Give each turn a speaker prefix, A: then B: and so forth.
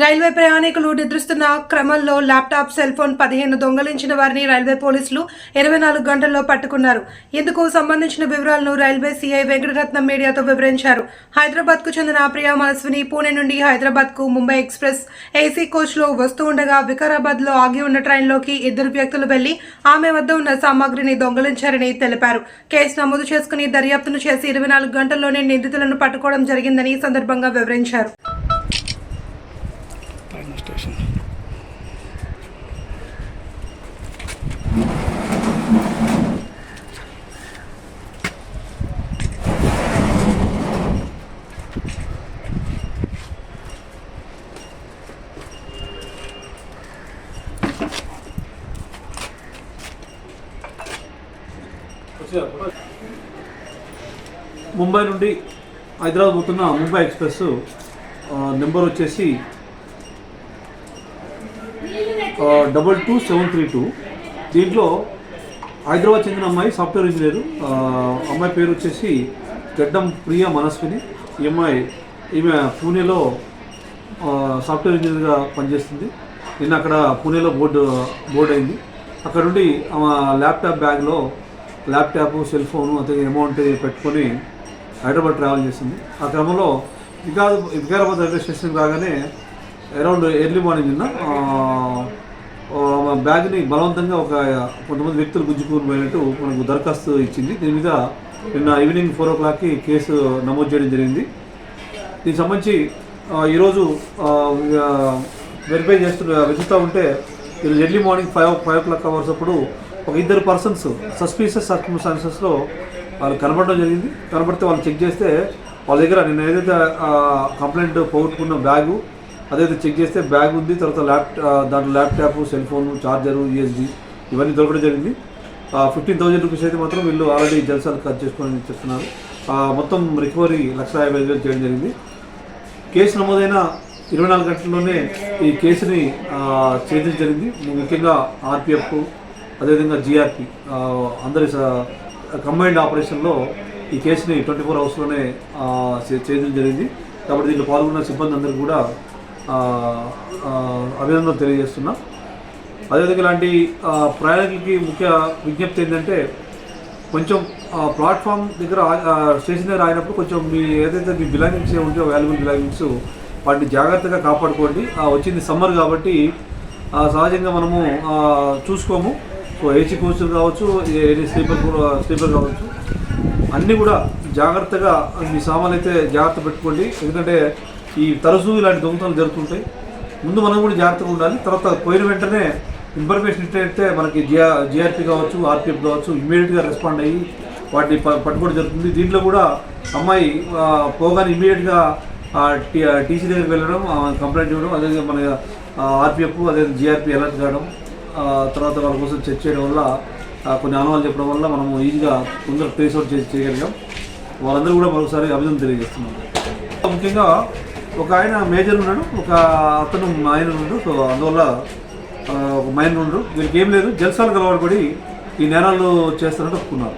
A: Railway ప్రయాణికులు నిద్రిస్తున్న క్రమంలో ల్యాప్టాప్ సెల్ ఫోన్ పదిహేను దొంగలించిన వారిని రైల్వే పోలీసులు ఇరవై నాలుగు గంటల్లో పట్టుకున్నారు. ఇందుకు సంబంధించిన వివరాలను రైల్వే సీఐ వెంకటరత్నం మీడియాతో వివరించారు. హైదరాబాద్కు చెందిన ప్రియా మనస్విని పూణె నుండి హైదరాబాద్కు ముంబై ఎక్స్ప్రెస్ ఏసీ కోచ్లో వస్తూ ఉండగా వికారాబాద్లో ఆగి ఉన్న ట్రైన్లోకి ఇద్దరు వ్యక్తులు వెళ్ళి ఆమె వద్ద ఉన్న సామాగ్రిని దొంగలించారని తెలిపారు. కేసు నమోదు చేసుకుని దర్యాప్తును చేసి ఇరవై నాలుగు గంటల్లోనే నిందితులను పట్టుకోవడం జరిగిందని ఈ సందర్భంగా వివరించారు.
B: స్టేషన్
C: ముంబై నుండి హైదరాబాద్ పోతున్న ముంబై ఎక్స్ప్రెస్ ఆ, నెంబర్ వచ్చేసి double two seven three two దీంట్లో హైదరాబాద్ చెందిన అమ్మాయి సాఫ్ట్వేర్ ఇంజనీర్ అమ్మాయి పేరు వచ్చేసి గడ్డం ప్రియ మనస్విని. ఈ అమ్మాయి ఈమె పూణేలో సాఫ్ట్వేర్ ఇంజనీర్గా పనిచేస్తుంది. నిన్న అక్కడ పూణేలో బోర్డు బోర్డు అయింది. అక్కడ నుండి ఆమె ల్యాప్టాప్ బ్యాగ్లో ల్యాప్టాప్ సెల్ ఫోను అదే అమౌంట్ పెట్టుకొని హైదరాబాద్ ట్రావెల్ చేసింది. ఆ క్రమంలో వికారాబాద్ వికారాబాద్ రైల్వే స్టేషన్ రాగానే అరౌండ్ ఎర్లీ మార్నింగ్ నిన్న బ్యాగ్ని బలవంతంగా ఒక కొంతమంది వ్యక్తులు గుంజుకుని పోయినట్టు మనకు దరఖాస్తు ఇచ్చింది. దీని మీద నిన్న ఈవినింగ్ ఫోర్ ఓ క్లాక్కి కేసు నమోదు చేయడం జరిగింది. దీనికి సంబంధించి ఈరోజు వెరిఫై చేస్తున్న వెతుకుతూ ఉంటే ఈరోజు early morning five five o'clock hours అప్పుడు ఒక ఇద్దరు పర్సన్స్ సస్పీషియస్ సర్కమ్స్టాన్సెస్లో వాళ్ళు కనబడడం జరిగింది. కనబడితే వాళ్ళు చెక్ చేస్తే వాళ్ళ దగ్గర నేను ఏదైతే కంప్లైంట్ పోగొట్టుకున్న బ్యాగు అదైతే చెక్ చేస్తే బ్యాగ్ ఉంది తర్వాత ల్యాప్ దాంట్లో laptop cell phone charger USB ఇవన్నీ దొరకడం జరిగింది. ఫిఫ్టీన్ థౌజండ్ రూపీస్ అయితే మాత్రం వీళ్ళు ఆల్రెడీ జల్సాలు ఖర్చు చేసుకోవాలని చెప్తున్నారు మొత్తం రికవరీ లక్ష యాభై ఐదు వేలు చేయడం జరిగింది. కేసు నమోదైన ఇరవై నాలుగు గంటల్లోనే ఈ కేసుని చేయడం జరిగింది. ముఖ్యంగా ఆర్పిఎఫ్ అదేవిధంగా జిఆర్పి అందరి కంబైన్డ్ ఆపరేషన్లో ఈ కేసుని ట్వంటీ ఫోర్ అవర్స్లోనే చేయడం జరిగింది. కాబట్టి దీంట్లో పాల్గొన్న సిబ్బంది అందరూ కూడా అభినందనలు తెలియజేస్తున్నా. అదేవిధంగా ఇలాంటి ప్రయాణికులకి ముఖ్య విజ్ఞప్తి ఏంటంటే కొంచెం ప్లాట్ఫామ్ దగ్గర ఆ- స్టేషన్ దగ్గర ఆగినప్పుడు కొంచెం మీ ఏదైతే మీ బిలాంగింగ్స్ ఉంటాయో వాల్యుబుల్ బిలాంగింగ్స్ వాటిని జాగ్రత్తగా కాపాడుకోండి. ఆ, వచ్చింది సమ్మర్ కాబట్టి సహజంగా మనము చూసుకోము. సో ఏసీ కోచ్లు కావచ్చు ఏ స్లీపర్ కూడా స్లీపర్ కావచ్చు. అన్నీ కూడా జాగ్రత్తగా మీ సామాన్లు అయితే జాగ్రత్త పెట్టుకోండి. ఎందుకంటే ఈ తరచూ ఇలాంటి దొంగతనాలు జరుగుతుంటాయి. ముందు మనం కూడా జాగ్రత్తగా ఉండాలి. తర్వాత పోయిన వెంటనే ఇన్ఫర్మేషన్ ఇట్లయితే మనకి జిఆర్ జిఆర్పి కావచ్చు ఆర్పిఎఫ్ కావచ్చు ఇమీడియట్గా రెస్పాండ్ అయ్యి వాటిని ప- పట్టుకోవడం జరుగుతుంది. దీంట్లో కూడా అమ్మాయి పోగానే ఇమీడియట్గా టీసీ దగ్గరికి వెళ్ళడం కంప్లైంట్ ఇవ్వడం అదేవిధంగా మన ఆర్పిఎఫ్ అదే జిఆర్పి అలర్ట్ కావడం తర్వాత వాళ్ళ కోసం చెక్ చేయడం వల్ల ఆ, కొన్ని అనుభవాలు చెప్పడం వల్ల మనము ఈజీగా తొందరగా ట్రేస్ అవుట్ చేసి చేయగలిగాం. వాళ్ళందరూ కూడా మరొకసారి అభినందన తెలియజేస్తున్నాం. ముఖ్యంగా ఒక ఆయన మేజర్ ఉన్నాడు ఒక అతను మైనర్ ఉన్నాడు సో అందువల్ల ఒక మైనర్ ఉన్నాడు. వీళ్ళకి ఏం లేదు జల్సాలకు కలవాడు పడి ఈ నేరాలు చేస్తారని ఒప్పుకున్నారు.